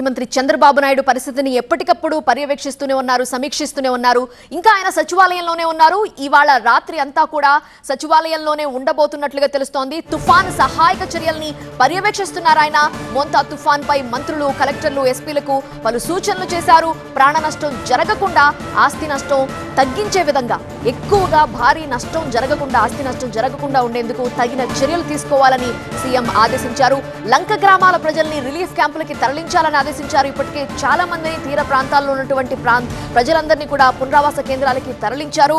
ముఖ్యమంత్రి చంద్రబాబు నాయుడు పరిస్థితిని ఎప్పటికప్పుడు పర్యవేక్షిస్తూనే ఉన్నారు సమీక్షిస్తూనే ఉన్నారు. ఇంకా ఆయన సచివాలయంలోనే ఉన్నారు. ఇవాళ రాత్రి అంతా కూడా సచివాలయంలోనే ఉండబోతున్నట్లుగా తెలుస్తోంది. తుఫాన్ సహాయక చర్యల్ని పర్యవేక్షిస్తున్నారు ఆయన. మొంతా తుఫాన్ పై మంత్రులు కలెక్టర్లు ఎస్పీలకు పలు సూచనలు చేశారు. ప్రాణ నష్టం జరగకుండా ఆస్తి నష్టం తగ్గించే విధంగా ఎక్కువగా భారీ నష్టం జరగకుండా ఆస్తి నష్టం జరగకుండా ఉండేందుకు తగిన చర్యలు తీసుకోవాలని సీఎం ఆదేశించారు. లంక గ్రామాల ప్రజల్ని రిలీఫ్ క్యాంపులకి తరలించాలని ఆదేశించారు ఇప్పటికే చాలా మందిని తీర ప్రాంతాల్లో ఉన్నటువంటి ప్రాంత ప్రజలందరినీ కూడా పునరావాస కేంద్రాలకి తరలించారు.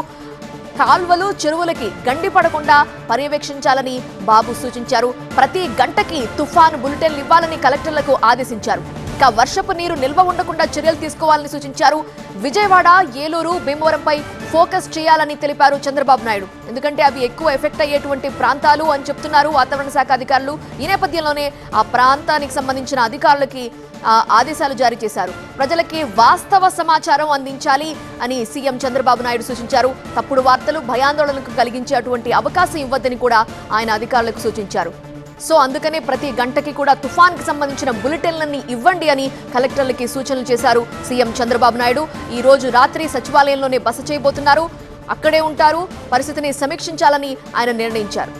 కాల్వలు చెరువులకి గండి పడకుండా పర్యవేక్షించాలని బాబు సూచించారు. ప్రతి గంటకి తుఫాను బులెటిన్లు ఇవ్వాలని కలెక్టర్లకు ఆదేశించారు. ఇక వర్షపు నీరు నిల్వ ఉండకుండా చర్యలు తీసుకోవాలని సూచించారు. విజయవాడ ఏలూరు భీమవరంపై ఫోకస్ చేయాలని తెలిపారు చంద్రబాబు నాయుడు. ఎందుకంటే అవి ఎక్కువ ఎఫెక్ట్ అయ్యేటువంటి ప్రాంతాలు అని చెప్తున్నారు వాతావరణ శాఖ అధికారులు. ఈ నేపథ్యంలోనే ఆ ప్రాంతానికి సంబంధించిన అధికారులకి ఆ, ఆదేశాలు జారీ చేశారు. ప్రజలకి వాస్తవ సమాచారం అందించాలి అని సీఎం చంద్రబాబు నాయుడు సూచించారు. తప్పుడు వార్తలు భయాందోళనకు కలిగించే అటువంటి అవకాశం ఇవ్వద్దని కూడా ఆయన అధికారులకు సూచించారు. సో అందుకనే ప్రతి గంటకి కూడా తుఫాన్కి సంబంధించిన బులెటిన్లన్నీ ఇవ్వండి అని కలెక్టర్లకి సూచనలు చేశారు సీఎం చంద్రబాబు నాయుడు. ఈ రోజు రాత్రి సచివాలయంలోనే బస చేయబోతున్నారు. అక్కడే ఉంటారు. పరిస్థితిని సమీక్షించాలని ఆయన నిర్ణయించారు.